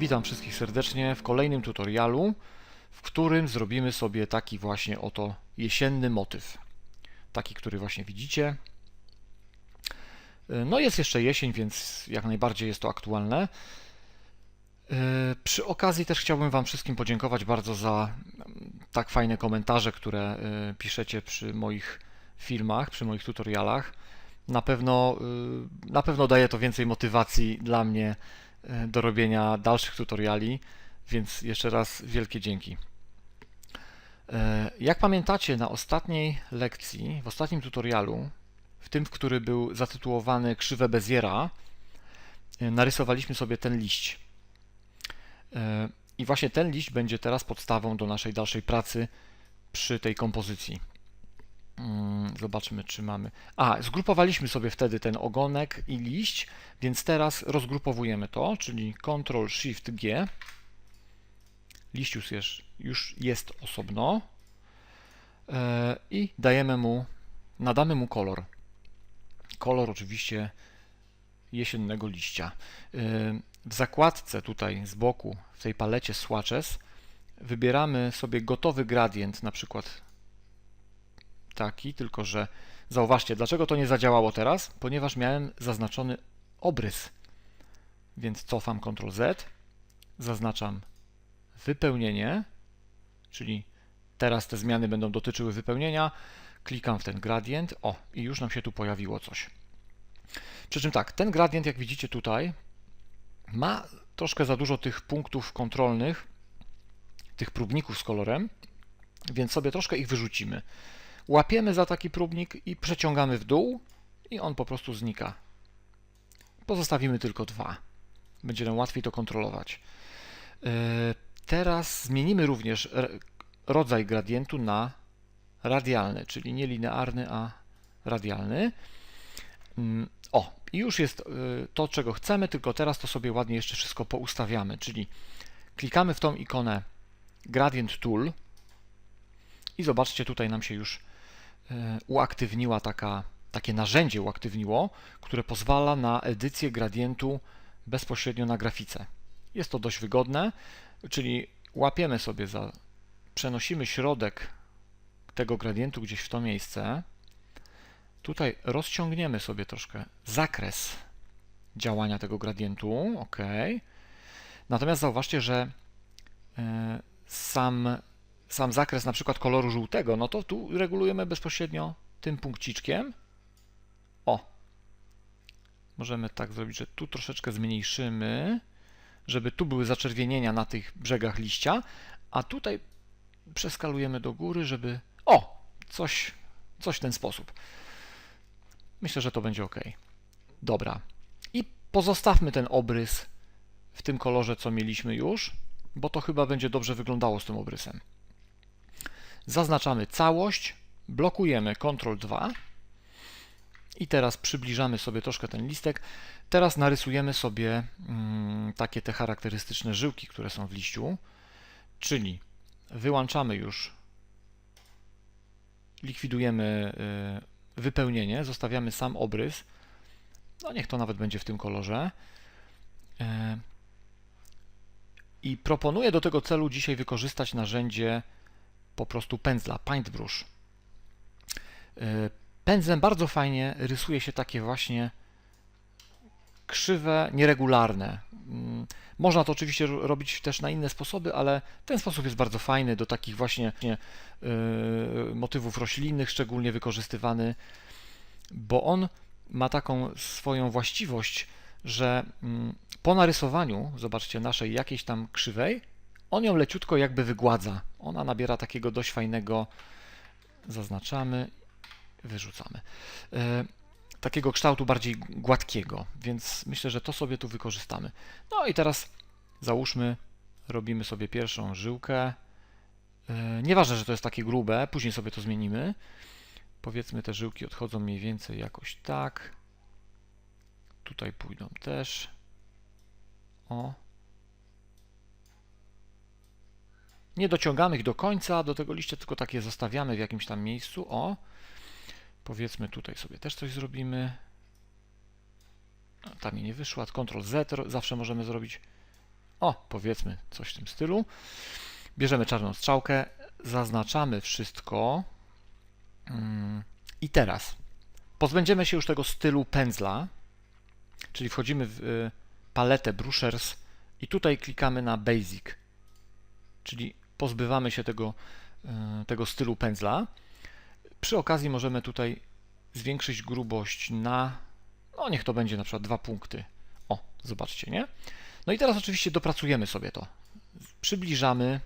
Witam wszystkich serdecznie w kolejnym tutorialu, w którym zrobimy sobie taki właśnie oto jesienny motyw. Taki, który właśnie widzicie. No jest jeszcze jesień, więc jak najbardziej jest to aktualne. Yy, Przy okazji też chciałbym Wam wszystkim podziękować bardzo za mm, tak fajne komentarze, które yy, piszecie przy moich filmach, przy moich tutorialach. Na pewno, na pewno daje to więcej motywacji dla mnie do robienia dalszych tutoriali, więc jeszcze raz wielkie dzięki. Yy, Jak pamiętacie, na ostatniej lekcji, w ostatnim tutorialu, w tym, w który był zatytułowany Krzywe Beziera, yy, narysowaliśmy sobie ten liść. E, I właśnie ten liść będzie teraz podstawą do naszej dalszej pracy przy tej kompozycji. Mm, Zobaczmy, czy mamy. A, zgrupowaliśmy sobie wtedy ten ogonek i liść, więc teraz rozgrupowujemy to, czyli Ctrl Shift G. Liść już jest, już jest osobno E, i dajemy mu, nadamy mu kolor. Kolor oczywiście jesiennego liścia. E, w zakładce tutaj z boku, w tej palecie Swatches, wybieramy sobie gotowy gradient, na przykład taki, tylko że zauważcie, dlaczego to nie zadziałało teraz? Ponieważ miałem zaznaczony obrys. Więc cofam Ctrl Z, zaznaczam wypełnienie, czyli teraz te zmiany będą dotyczyły wypełnienia, klikam w ten gradient, o i już nam się tu pojawiło coś. Przy czym tak, ten gradient, jak widzicie tutaj, ma troszkę za dużo tych punktów kontrolnych, tych próbników z kolorem, więc sobie troszkę ich wyrzucimy. Łapiemy za taki próbnik i przeciągamy w dół i on po prostu znika. Pozostawimy tylko dwa. Będzie nam łatwiej to kontrolować. Yy, Teraz zmienimy również rodzaj gradientu na radialny, czyli nie linearny, a radialny. Mm, O, i już jest y, to, czego chcemy, tylko teraz to sobie ładnie jeszcze wszystko poustawiamy, czyli klikamy w tą ikonę Gradient Tool i zobaczcie, tutaj nam się już uaktywniła taka, takie narzędzie uaktywniło, które pozwala na edycję gradientu bezpośrednio na grafice. Jest to dość wygodne, czyli łapiemy sobie za, przenosimy środek tego gradientu gdzieś w to miejsce, Tutaj rozciągniemy sobie troszkę zakres działania tego gradientu, ok. Natomiast zauważcie, że e, sam, sam zakres na przykład koloru żółtego, no to tu regulujemy bezpośrednio tym punkciczkiem. O! Możemy tak zrobić, że tu troszeczkę zmniejszymy, żeby tu były zaczerwienienia na tych brzegach liścia, a tutaj przeskalujemy do góry, żeby... O! Coś, coś w ten sposób. Myślę, że to będzie ok. Dobra. I pozostawmy ten obrys w tym kolorze, co mieliśmy już, bo to chyba będzie dobrze wyglądało z tym obrysem. Zaznaczamy całość, blokujemy Ctrl 2 i teraz przybliżamy sobie troszkę ten listek. Teraz narysujemy sobie mm, takie te charakterystyczne żyłki, które są w liściu, czyli wyłączamy już, likwidujemy y, wypełnienie, zostawiamy sam obrys. No niech to nawet będzie w tym kolorze. E, I proponuję do tego celu dzisiaj wykorzystać narzędzie po prostu pędzla, paintbrush. E, Pędzlem bardzo fajnie rysuje się takie właśnie krzywe, nieregularne. Mm, Można to oczywiście ro- robić też na inne sposoby, ale ten sposób jest bardzo fajny do takich właśnie yy, motywów roślinnych, szczególnie wykorzystywany, bo on ma taką swoją właściwość, że mm, po narysowaniu, zobaczcie, naszej jakiejś tam krzywej, on ją leciutko jakby wygładza. Ona nabiera takiego dość fajnego, zaznaczamy, wyrzucamy. E, takiego kształtu bardziej gładkiego, więc myślę, że to sobie tu wykorzystamy. No i teraz załóżmy, robimy sobie pierwszą żyłkę. E, Nieważne, że to jest takie grube, później sobie to zmienimy. Powiedzmy, te żyłki odchodzą mniej więcej jakoś tak. Tutaj pójdą też. O. Nie dociągamy ich do końca, do tego liścia, tylko takie zostawiamy w jakimś tam miejscu. O. Powiedzmy tutaj sobie też coś zrobimy. A, Ta mi nie wyszła. Ctrl Z zawsze możemy zrobić. O, powiedzmy coś w tym stylu. Bierzemy czarną strzałkę, zaznaczamy wszystko. Mm, I teraz pozbędziemy się już tego stylu pędzla, czyli wchodzimy w y, paletę Brushers i tutaj klikamy na Basic, czyli pozbywamy się tego, y, tego stylu pędzla. Przy okazji możemy tutaj zwiększyć grubość na, no niech to będzie na przykład dwa punkty. O, zobaczcie, nie? No i teraz oczywiście dopracujemy sobie to. Przybliżamy,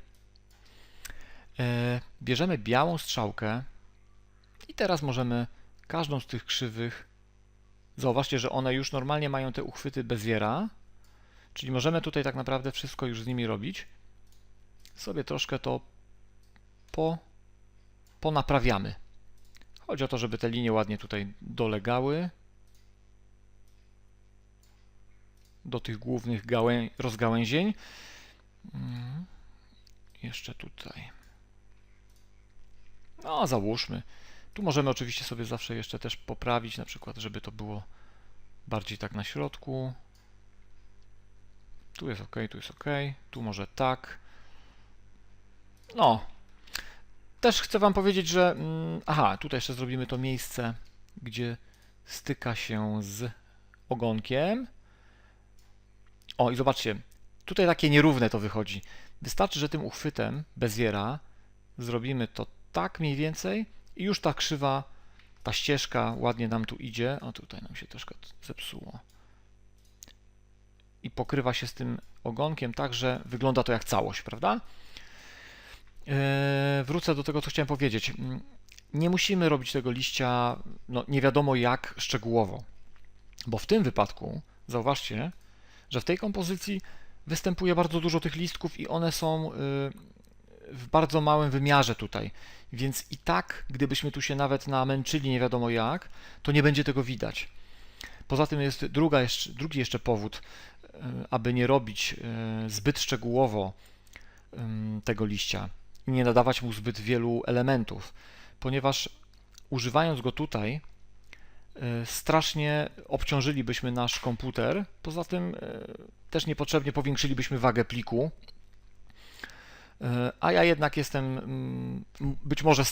e, bierzemy białą strzałkę i teraz możemy każdą z tych krzywych, zauważcie, że one już normalnie mają te uchwyty Beziera, czyli możemy tutaj tak naprawdę wszystko już z nimi robić. Sobie troszkę to po, ponaprawiamy. Chodzi o to, żeby te linie ładnie tutaj dolegały do tych głównych gałę rozgałęzień. Mm. Jeszcze tutaj. No, załóżmy. Tu możemy oczywiście sobie zawsze jeszcze też poprawić, na przykład, żeby to było bardziej tak na środku. Tu jest ok, tu jest ok, tu może tak. No. Też chcę Wam powiedzieć, że. Mm, aha, tutaj jeszcze zrobimy to miejsce, gdzie styka się z ogonkiem. O, i zobaczcie, tutaj takie nierówne to wychodzi. Wystarczy, że tym uchwytem Beziera zrobimy to tak mniej więcej i już ta krzywa, ta ścieżka ładnie nam tu idzie. O, tutaj nam się troszkę zepsuło. I pokrywa się z tym ogonkiem tak, że wygląda to jak całość, prawda? Yy, wrócę do tego, co chciałem powiedzieć. Nie musimy robić tego liścia no, nie wiadomo jak szczegółowo, bo w tym wypadku, zauważcie, że w tej kompozycji występuje bardzo dużo tych listków i one są y, w bardzo małym wymiarze tutaj. Więc i tak, gdybyśmy tu się nawet namęczyli nie wiadomo jak, to nie będzie tego widać. Poza tym jest druga jeszcze, drugi jeszcze powód, y, aby nie robić y, zbyt szczegółowo tego liścia i nie nadawać mu zbyt wielu elementów, ponieważ używając go tutaj, E, strasznie obciążylibyśmy nasz komputer. Poza tym e, też niepotrzebnie powiększylibyśmy wagę pliku. E, a ja jednak jestem mm, być może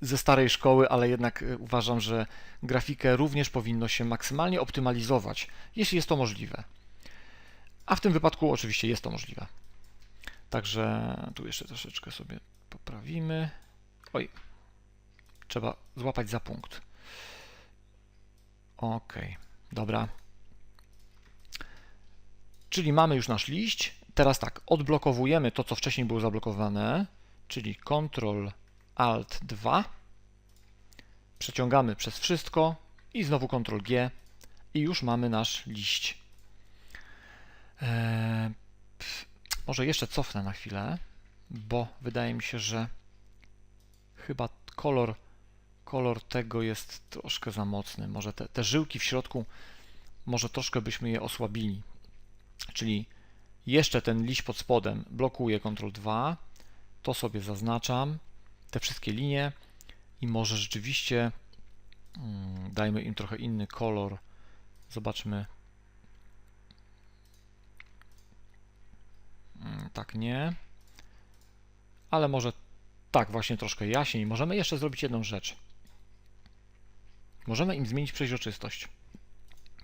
ze starej szkoły, ale jednak uważam, że grafikę również powinno się maksymalnie optymalizować, jeśli jest to możliwe. A w tym wypadku oczywiście jest to możliwe. Także tu jeszcze troszeczkę sobie poprawimy. Oj, trzeba złapać za punkt. Ok, dobra. Czyli mamy już nasz liść. Teraz tak, odblokowujemy to, co wcześniej było zablokowane, czyli Ctrl Alt 2. Przeciągamy przez wszystko i znowu Ctrl G i już mamy nasz liść. Eee, może jeszcze cofnę na chwilę, bo wydaje mi się, że chyba kolor kolor tego jest troszkę za mocny. Może te, te żyłki w środku, może troszkę byśmy je osłabili. Czyli jeszcze ten liść pod spodem blokuję Ctrl 2, to sobie zaznaczam, te wszystkie linie i może rzeczywiście hmm, dajmy im trochę inny kolor. Zobaczmy. Tak nie. Ale może tak, właśnie troszkę jaśniej. Możemy jeszcze zrobić jedną rzecz. Możemy im zmienić przeźroczystość.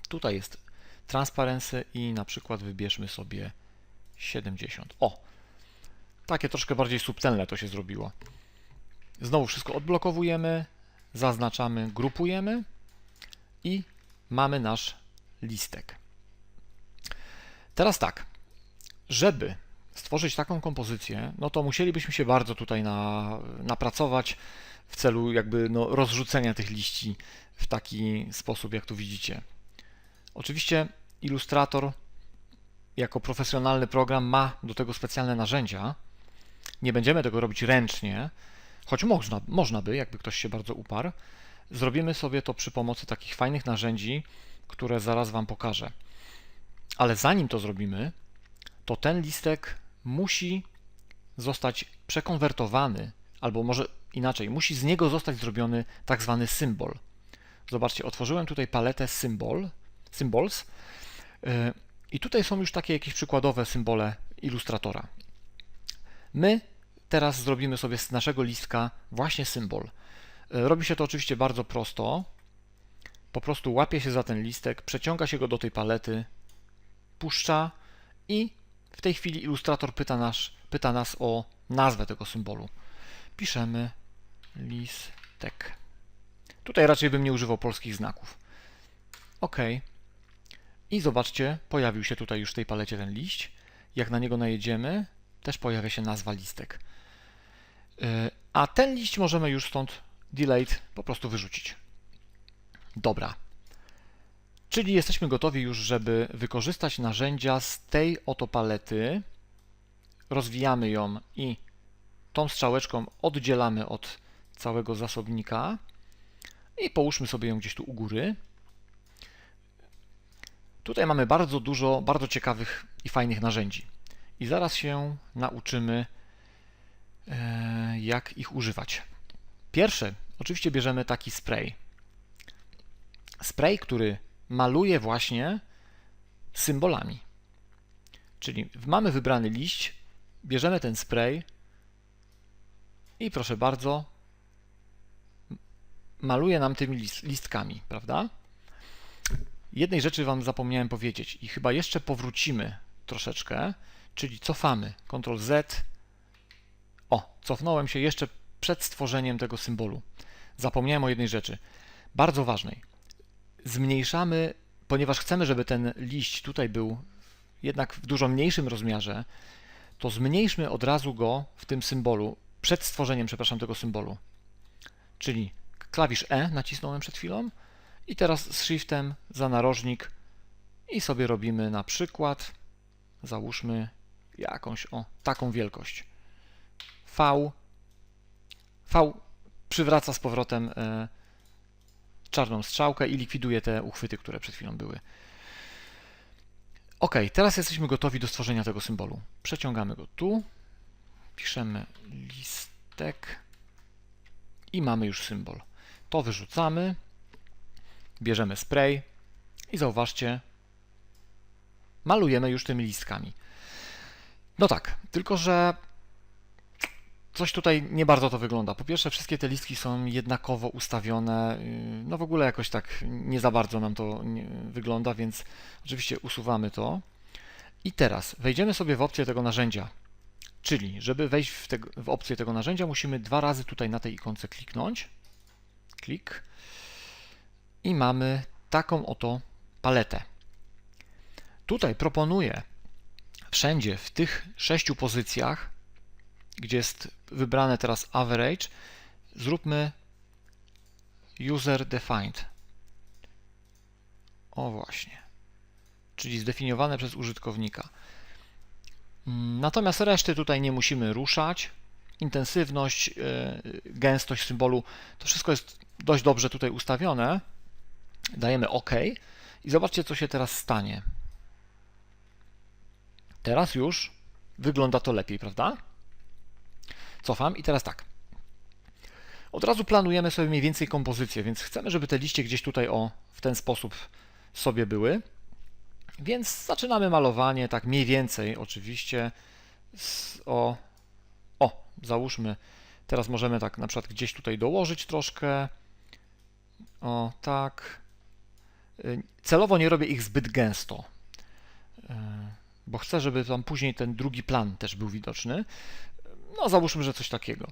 Tutaj jest transparency i na przykład wybierzmy sobie 70. O! Takie troszkę bardziej subtelne to się zrobiło. Znowu wszystko odblokowujemy, zaznaczamy, grupujemy i mamy nasz listek. Teraz tak, żeby stworzyć taką kompozycję, no to musielibyśmy się bardzo tutaj na, napracować w celu jakby no, rozrzucenia tych liści w taki sposób, jak tu widzicie. Oczywiście Illustrator jako profesjonalny program ma do tego specjalne narzędzia. Nie będziemy tego robić ręcznie, choć można, można by, jakby ktoś się bardzo uparł. Zrobimy sobie to przy pomocy takich fajnych narzędzi, które zaraz Wam pokażę. Ale zanim to zrobimy, to ten listek musi zostać przekonwertowany, albo może inaczej, musi z niego zostać zrobiony tak zwany symbol. Zobaczcie, otworzyłem tutaj paletę symbol, symbols. E, I tutaj są już takie jakieś przykładowe symbole ilustratora. My teraz zrobimy sobie z naszego listka właśnie symbol. E, Robi się to oczywiście bardzo prosto. Po prostu łapie się za ten listek, przeciąga się go do tej palety, puszcza i w tej chwili ilustrator pyta nas, pyta nas o nazwę tego symbolu. Piszemy listek. Tutaj raczej bym nie używał polskich znaków. OK. I zobaczcie, pojawił się tutaj już w tej palecie ten liść. Jak na niego najedziemy, też pojawia się nazwa listek. Yy, A ten liść możemy już stąd delete po prostu wyrzucić. Dobra. Czyli jesteśmy gotowi już, żeby wykorzystać narzędzia z tej oto palety. Rozwijamy ją i tą strzałeczką oddzielamy od całego zasobnika i połóżmy sobie ją gdzieś tu u góry. Tutaj mamy bardzo dużo bardzo ciekawych i fajnych narzędzi. I zaraz się nauczymy, e, jak ich używać. Pierwsze, oczywiście bierzemy taki spray. Spray, który maluje właśnie symbolami. Czyli mamy wybrany liść, bierzemy ten spray i proszę bardzo, maluje nam tymi list, listkami, prawda? Jednej rzeczy Wam zapomniałem powiedzieć i chyba jeszcze powrócimy troszeczkę, czyli cofamy, Ctrl Z. O, cofnąłem się jeszcze przed stworzeniem tego symbolu. Zapomniałem o jednej rzeczy, bardzo ważnej. Zmniejszamy, ponieważ chcemy, żeby ten liść tutaj był jednak w dużo mniejszym rozmiarze, to zmniejszmy od razu go w tym symbolu, przed stworzeniem, przepraszam, tego symbolu. Czyli klawisz E nacisnąłem przed chwilą i teraz z shiftem za narożnik i sobie robimy na przykład, załóżmy jakąś, o, taką wielkość. V. V przywraca z powrotem e, czarną strzałkę i likwiduje te uchwyty, które przed chwilą były. Ok, teraz jesteśmy gotowi do stworzenia tego symbolu. Przeciągamy go tu, piszemy listek i mamy już symbol. To wyrzucamy, bierzemy spray i zauważcie, malujemy już tymi listkami. No tak, tylko że coś tutaj nie bardzo to wygląda. Po pierwsze, wszystkie te listki są jednakowo ustawione. yy, No w ogóle jakoś tak nie za bardzo nam to wygląda, więc oczywiście usuwamy to. I teraz wejdziemy sobie w opcję tego narzędzia. Czyli, żeby wejść w, tego, w opcję tego narzędzia, musimy dwa razy tutaj na tej ikonce kliknąć. Klik. I mamy taką oto paletę. Tutaj proponuję wszędzie w tych sześciu pozycjach, gdzie jest wybrane teraz average, zróbmy user defined. O właśnie. Czyli zdefiniowane przez użytkownika. Natomiast reszty tutaj nie musimy ruszać. Intensywność, yy, gęstość symbolu, to wszystko jest dość dobrze tutaj ustawione. Dajemy OK i zobaczcie, co się teraz stanie. Teraz już wygląda to lepiej, prawda? Cofam i teraz tak. Od razu planujemy sobie mniej więcej kompozycję, więc chcemy, żeby te liście gdzieś tutaj o w ten sposób sobie były. Więc zaczynamy malowanie, tak mniej więcej oczywiście z, o, o, załóżmy, teraz możemy tak na przykład gdzieś tutaj dołożyć troszkę, o tak. Celowo nie robię ich zbyt gęsto, y, bo chcę, żeby tam później ten drugi plan też był widoczny. No załóżmy, że coś takiego.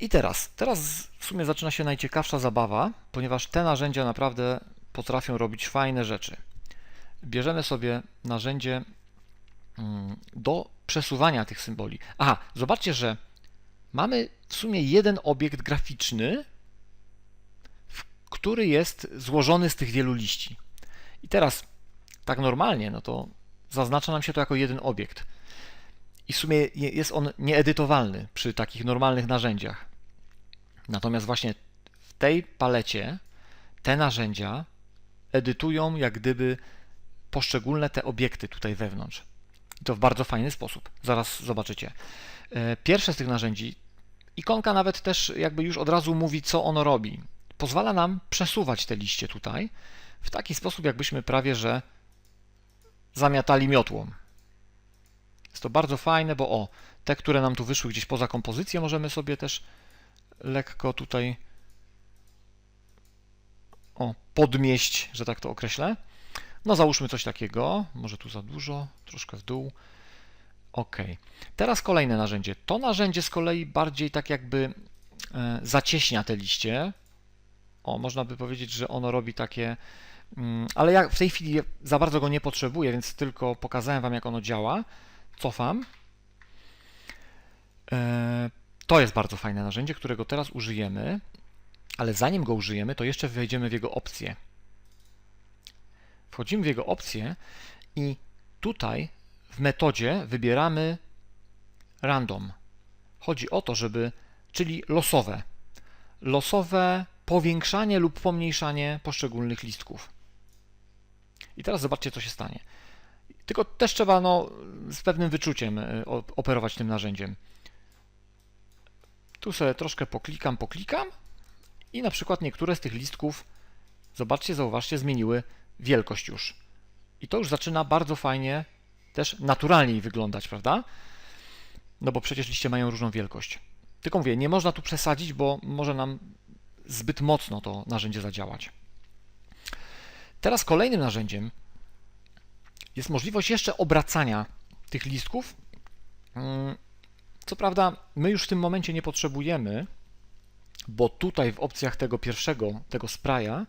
I teraz, teraz w sumie zaczyna się najciekawsza zabawa, ponieważ te narzędzia naprawdę potrafią robić fajne rzeczy bierzemy sobie narzędzie mm, do przesuwania tych symboli. Aha, zobaczcie, że mamy w sumie jeden obiekt graficzny, który jest złożony z tych wielu liści. I teraz, tak normalnie, no to zaznacza nam się to jako jeden obiekt. I w sumie je- jest on nieedytowalny przy takich normalnych narzędziach. Natomiast właśnie w tej palecie te narzędzia edytują jak gdyby poszczególne te obiekty tutaj wewnątrz. I to w bardzo fajny sposób. Zaraz zobaczycie. E, Pierwsze z tych narzędzi, ikonka nawet też jakby już od razu mówi, co ono robi. Pozwala nam przesuwać te liście tutaj w taki sposób, jakbyśmy prawie że zamiatali miotłą. Jest to bardzo fajne, bo o, te, które nam tu wyszły gdzieś poza kompozycję, możemy sobie też lekko tutaj o, podmieść, że tak to określę. No załóżmy coś takiego, może tu za dużo, troszkę w dół. OK. Teraz kolejne narzędzie. To narzędzie z kolei bardziej tak jakby e, zacieśnia te liście. O, można by powiedzieć, że ono robi takie, mm, ale ja w tej chwili za bardzo go nie potrzebuję, więc tylko pokazałem Wam, jak ono działa. Cofam. E, To jest bardzo fajne narzędzie, którego teraz użyjemy, ale zanim go użyjemy, to jeszcze wejdziemy w jego opcje. Wchodzimy w jego opcje i tutaj w metodzie wybieramy random. Chodzi o to, żeby, czyli losowe, losowe powiększanie lub pomniejszanie poszczególnych listków. I teraz zobaczcie, co się stanie. Tylko też trzeba no, z pewnym wyczuciem o- operować tym narzędziem. Tu sobie troszkę poklikam, poklikam i na przykład niektóre z tych listków, zobaczcie, zauważcie, zmieniły wielkość już. I to już zaczyna bardzo fajnie, też naturalniej wyglądać, prawda? No bo przecież liście mają różną wielkość. Tylko mówię, nie można tu przesadzić, bo może nam zbyt mocno to narzędzie zadziałać. Teraz kolejnym narzędziem jest możliwość jeszcze obracania tych listków. Mm, Co prawda, my już w tym momencie nie potrzebujemy, bo tutaj w opcjach tego pierwszego, tego spraya,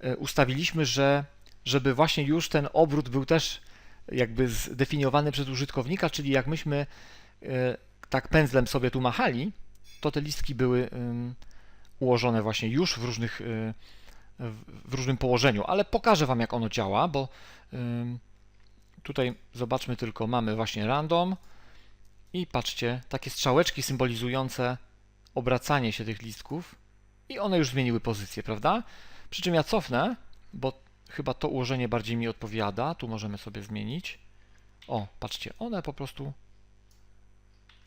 e, ustawiliśmy, że żeby właśnie już ten obrót był też jakby zdefiniowany przez użytkownika, czyli jak myśmy e, tak pędzlem sobie tu machali, to te listki były ułożone właśnie już w różnych y, w różnym położeniu, ale pokażę Wam jak ono działa, bo tutaj zobaczmy tylko, mamy właśnie random i patrzcie, takie strzałeczki symbolizujące obracanie się tych listków i one już zmieniły pozycję, prawda? Przy czym ja cofnę, bo chyba to ułożenie bardziej mi odpowiada, tu możemy sobie zmienić. O, patrzcie, one po prostu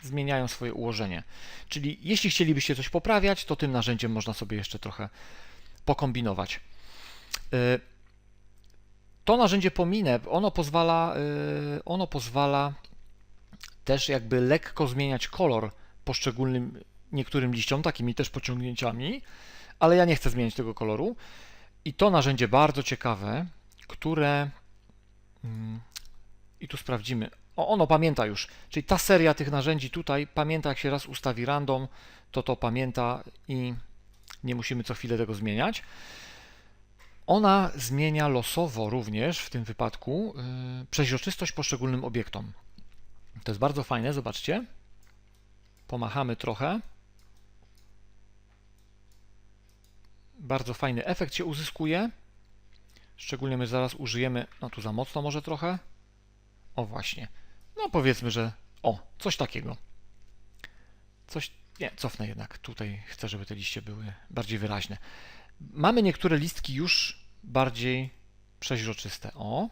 zmieniają swoje ułożenie. Czyli jeśli chcielibyście coś poprawiać, to tym narzędziem można sobie jeszcze trochę pokombinować. Y, To narzędzie pominę, ono pozwala, y, ono pozwala też jakby lekko zmieniać kolor poszczególnym niektórym liściom, takimi też pociągnięciami, ale ja nie chcę zmieniać tego koloru. I to narzędzie bardzo ciekawe, które mm, i tu sprawdzimy. O, ono pamięta już, czyli ta seria tych narzędzi tutaj pamięta, jak się raz ustawi random, to to pamięta i nie musimy co chwilę tego zmieniać. Ona zmienia losowo również w tym wypadku yy, przeźroczystość poszczególnym obiektom. To jest bardzo fajne, zobaczcie. Pomachamy trochę. Bardzo fajny efekt się uzyskuje. Szczególnie my zaraz użyjemy, no tu za mocno może trochę. O właśnie. No powiedzmy, że o, coś takiego. Coś, nie, cofnę jednak. Tutaj chcę, żeby te liście były bardziej wyraźne. Mamy niektóre listki już bardziej przeźroczyste. O.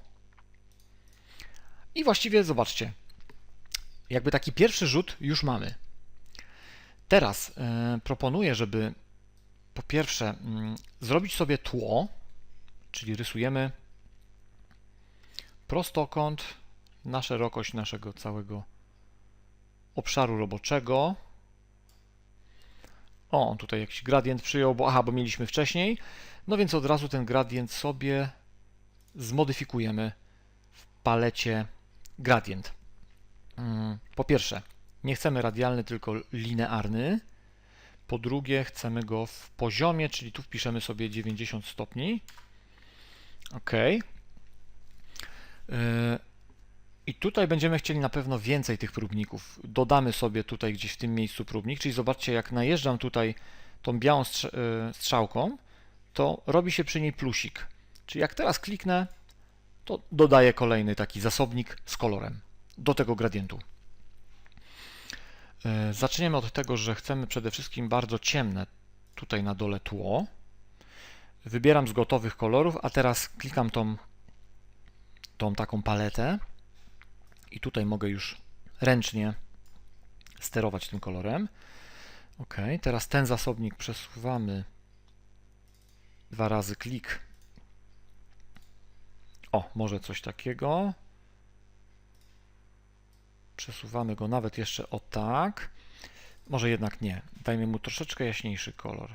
I właściwie zobaczcie. Jakby taki pierwszy rzut już mamy. Teraz e, proponuję, żeby po pierwsze mm, zrobić sobie tło, czyli rysujemy prostokąt na szerokość naszego całego obszaru roboczego. O, tutaj jakiś gradient przyjął, bo aha, bo mieliśmy wcześniej. No więc od razu ten gradient sobie zmodyfikujemy w palecie gradient. Mm, Po pierwsze, nie chcemy radialny, tylko linearny. Po drugie, chcemy go w poziomie, czyli tu wpiszemy sobie 90 stopni. OK. I tutaj będziemy chcieli na pewno więcej tych próbników. Dodamy sobie tutaj gdzieś w tym miejscu próbnik, czyli zobaczcie, jak najeżdżam tutaj tą białą yy, strzałką, to robi się przy niej plusik. Czyli jak teraz kliknę, to dodaję kolejny taki zasobnik z kolorem do tego gradientu. Yy, Zaczniemy od tego, że chcemy przede wszystkim bardzo ciemne tutaj na dole tło. Wybieram z gotowych kolorów, a teraz klikam tą, tą taką paletę i tutaj mogę już ręcznie sterować tym kolorem. OK, teraz ten zasobnik przesuwamy dwa razy klik. O, może coś takiego. Przesuwamy go nawet jeszcze o tak. Może jednak nie. Dajmy mu troszeczkę jaśniejszy kolor.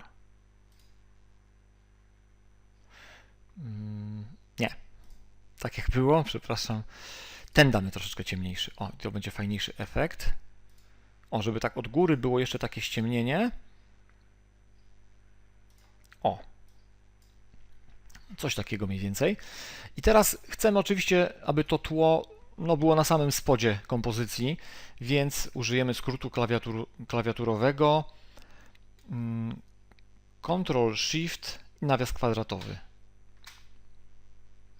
Mm, Nie. Tak jak było, przepraszam. Ten damy troszeczkę ciemniejszy. O, to będzie fajniejszy efekt. O, żeby tak od góry było jeszcze takie ściemnienie. O. Coś takiego mniej więcej. I teraz chcemy oczywiście, aby to tło no, było na samym spodzie kompozycji, więc użyjemy skrótu klawiatur, klawiaturowego mm, Ctrl Shift i nawias kwadratowy.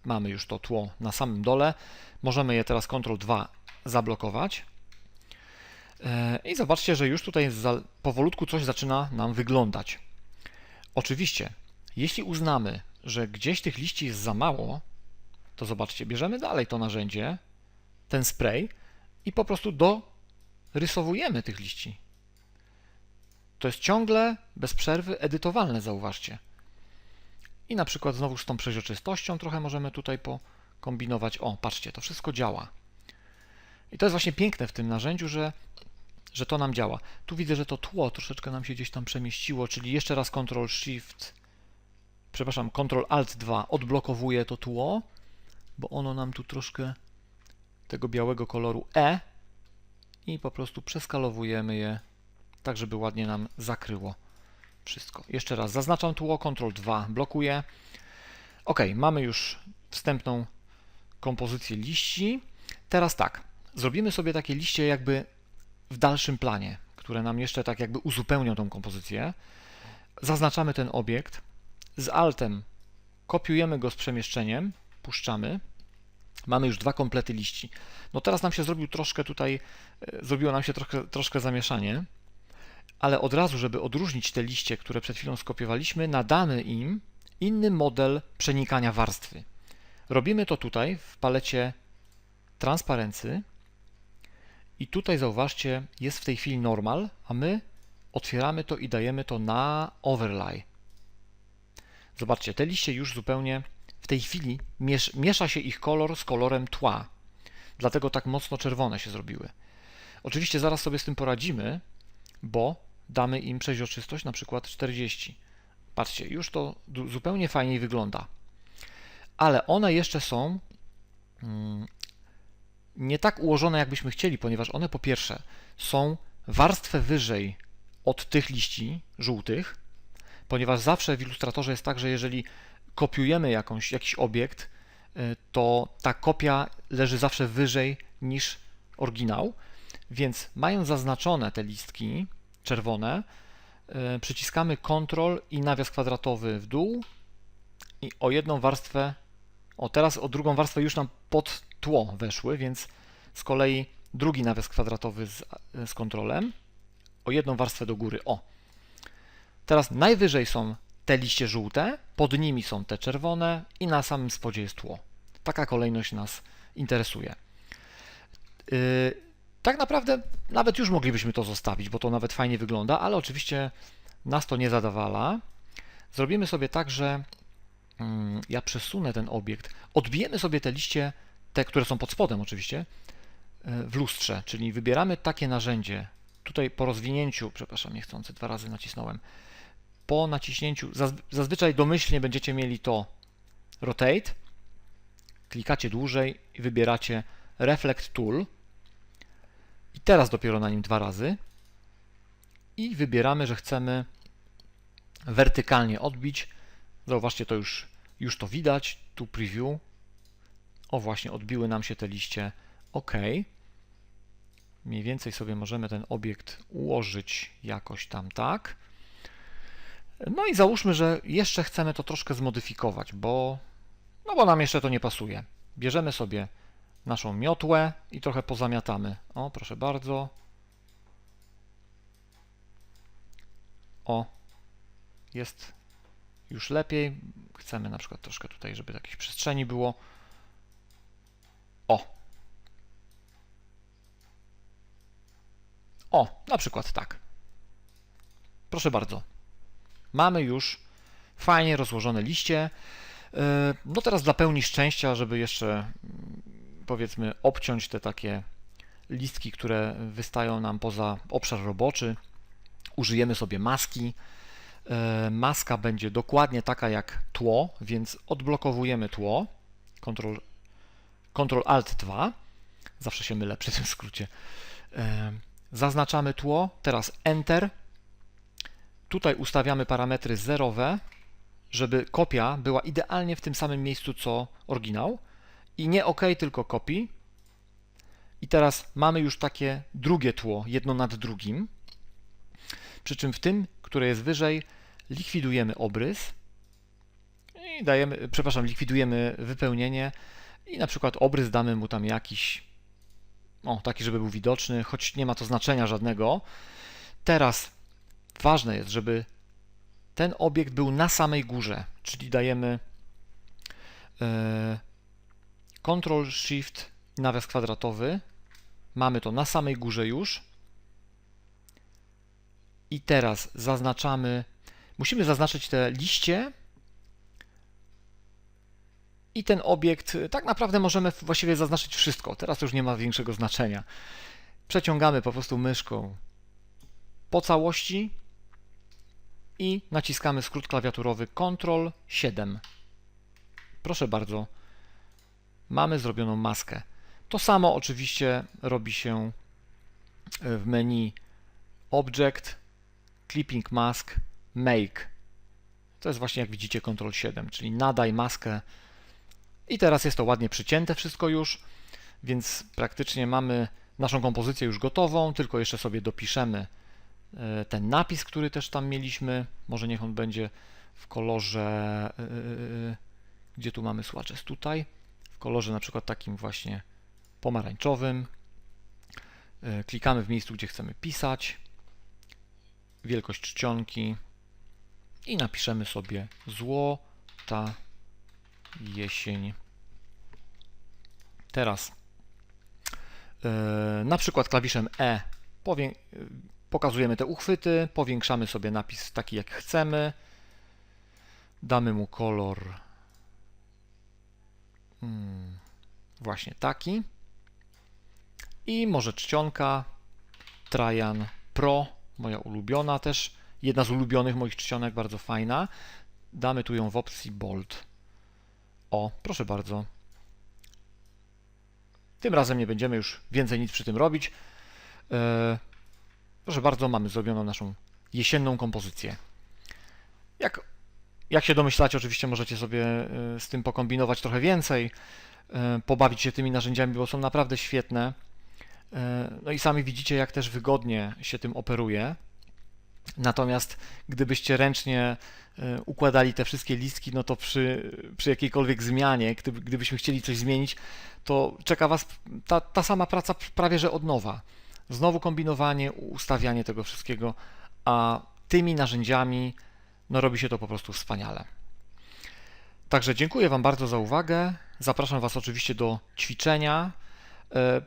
Mamy już to tło na samym dole. Możemy je teraz Ctrl 2 zablokować. E, I zobaczcie, że już tutaj powolutku coś zaczyna nam wyglądać. Oczywiście, jeśli uznamy, że gdzieś tych liści jest za mało, to zobaczcie, bierzemy dalej to narzędzie, ten spray i po prostu dorysowujemy tych liści. To jest ciągle, bez przerwy, edytowalne, zauważcie. I na przykład znowu z tą przeźroczystością trochę możemy tutaj pokombinować. O, patrzcie, to wszystko działa. I to jest właśnie piękne w tym narzędziu, że, że to nam działa. Tu widzę, że to tło troszeczkę nam się gdzieś tam przemieściło, czyli jeszcze raz Ctrl Shift, przepraszam, Ctrl Alt 2 odblokowuje to tło, bo ono nam tu troszkę tego białego koloru E i po prostu przeskalowujemy je tak, żeby ładnie nam zakryło wszystko. Jeszcze raz zaznaczam tło, Ctrl 2 blokuję. Ok, mamy już wstępną kompozycję liści. Teraz tak, zrobimy sobie takie liście jakby w dalszym planie, które nam jeszcze tak jakby uzupełnią tą kompozycję. Zaznaczamy ten obiekt, z Altem kopiujemy go z przemieszczeniem, puszczamy. Mamy już dwa komplety liści. No teraz nam się zrobił troszkę tutaj, e, zrobiło nam się troszkę, troszkę zamieszanie, ale od razu, żeby odróżnić te liście, które przed chwilą skopiowaliśmy, nadamy im inny model przenikania warstwy. Robimy to tutaj w palecie transparency i tutaj zauważcie, jest w tej chwili normal, a my otwieramy to i dajemy to na overlay. Zobaczcie, te liście już zupełnie w tej chwili miesz, miesza się ich kolor z kolorem tła. Dlatego tak mocno czerwone się zrobiły. Oczywiście zaraz sobie z tym poradzimy, bo damy im przeźroczystość na przykład 40. Patrzcie, już to zupełnie fajniej wygląda. Ale one jeszcze są mm, nie tak ułożone, jakbyśmy chcieli, ponieważ one po pierwsze są warstwę wyżej od tych liści żółtych, ponieważ zawsze w ilustratorze jest tak, że jeżeli kopiujemy jakąś, jakiś obiekt, y, to ta kopia leży zawsze wyżej niż oryginał, więc mając zaznaczone te listki czerwone, y, przyciskamy Ctrl i nawias kwadratowy w dół i o jedną warstwę, o teraz o drugą warstwę już nam pod tło weszły, więc z kolei drugi nawias kwadratowy z, z kontrolem o jedną warstwę do góry. O, Teraz najwyżej są te liście żółte, pod nimi są te czerwone i na samym spodzie jest tło. Taka kolejność nas interesuje. Yy, tak naprawdę nawet już moglibyśmy to zostawić, bo to nawet fajnie wygląda, ale oczywiście nas to nie zadawala. Zrobimy sobie tak, że yy, ja przesunę ten obiekt, odbijemy sobie te liście, te, które są pod spodem oczywiście, yy, w lustrze, czyli wybieramy takie narzędzie, tutaj po rozwinięciu, przepraszam, niechcący, dwa razy nacisnąłem, po naciśnięciu, zazwyczaj domyślnie będziecie mieli to Rotate, klikacie dłużej i wybieracie Reflect Tool i teraz dopiero na nim dwa razy i wybieramy, że chcemy wertykalnie odbić. Zauważcie, to już, już to widać, tu preview. O właśnie, odbiły nam się te liście. OK. Mniej więcej sobie możemy ten obiekt ułożyć jakoś tam tak. No i załóżmy, że jeszcze chcemy to troszkę zmodyfikować, bo, no bo nam jeszcze to nie pasuje. Bierzemy sobie naszą miotłę i trochę pozamiatamy. O, proszę bardzo. O, jest już lepiej. Chcemy na przykład troszkę tutaj, żeby jakiejś przestrzeni było. O. O, na przykład tak. Proszę bardzo. Mamy już fajnie rozłożone liście. E, no teraz dla pełni szczęścia, żeby jeszcze powiedzmy obciąć te takie listki, które wystają nam poza obszar roboczy. Użyjemy sobie maski. E, Maska będzie dokładnie taka jak tło, więc odblokowujemy tło. Ctrl, Ctrl Alt 2. Zawsze się mylę przy tym skrócie. E, Zaznaczamy tło, teraz Enter. Tutaj ustawiamy parametry zerowe, żeby kopia była idealnie w tym samym miejscu co oryginał. I nie OK, tylko copy. I teraz mamy już takie drugie tło, jedno nad drugim. Przy czym w tym, które jest wyżej, likwidujemy obrys i dajemy, przepraszam, likwidujemy wypełnienie i na przykład obrys damy mu tam jakiś, o, taki, żeby był widoczny, choć nie ma to znaczenia żadnego. Teraz ważne jest, żeby ten obiekt był na samej górze, czyli dajemy e, Ctrl Shift nawias kwadratowy. Mamy to na samej górze już. I teraz zaznaczamy, musimy zaznaczyć te liście i ten obiekt, tak naprawdę możemy właściwie zaznaczyć wszystko. Teraz już nie ma większego znaczenia. Przeciągamy po prostu myszką po całości i naciskamy skrót klawiaturowy Ctrl 7. Proszę bardzo, mamy zrobioną maskę. To samo oczywiście robi się w menu Object, Clipping Mask, Make. To jest właśnie jak widzicie Ctrl 7, czyli nadaj maskę. I teraz jest to ładnie przycięte wszystko już, więc praktycznie mamy naszą kompozycję już gotową, tylko jeszcze sobie dopiszemy e, ten napis, który też tam mieliśmy. Może niech on będzie w kolorze, yy, gdzie tu mamy słuchacz, jest tutaj, kolorze na przykład takim właśnie pomarańczowym. Yy, Klikamy w miejscu, gdzie chcemy pisać, wielkość czcionki i napiszemy sobie złota jesień. Teraz yy, na przykład klawiszem E pokazujemy te uchwyty, powiększamy sobie napis taki jak chcemy, damy mu kolor hmm, właśnie taki i może czcionka Trajan Pro, moja ulubiona też, jedna z ulubionych moich czcionek, bardzo fajna. Damy tu ją w opcji Bold. O, proszę bardzo. Tym razem nie będziemy już więcej nic przy tym robić. E, Proszę bardzo, mamy zrobioną naszą jesienną kompozycję. Jak, jak się domyślacie, oczywiście możecie sobie e, z tym pokombinować trochę więcej, e, pobawić się tymi narzędziami, bo są naprawdę świetne. E, No i sami widzicie, jak też wygodnie się tym operuje. Natomiast gdybyście ręcznie układali te wszystkie listki, no to przy, przy jakiejkolwiek zmianie, gdyby, gdybyśmy chcieli coś zmienić, to czeka Was ta, ta sama praca prawie że od nowa. Znowu kombinowanie, ustawianie tego wszystkiego, a tymi narzędziami no robi się to po prostu wspaniale. Także dziękuję Wam bardzo za uwagę. Zapraszam Was oczywiście do ćwiczenia. E,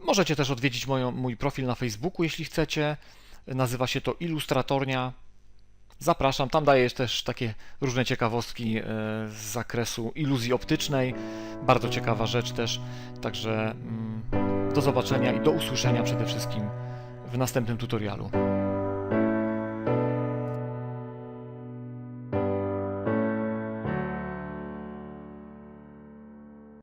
Możecie też odwiedzić moją, mój profil na Facebooku, jeśli chcecie. Nazywa się to Ilustratornia. Zapraszam, tam daję też takie różne ciekawostki e, z zakresu iluzji optycznej. Bardzo ciekawa rzecz też. Także mm, do zobaczenia i do usłyszenia przede wszystkim w następnym tutorialu.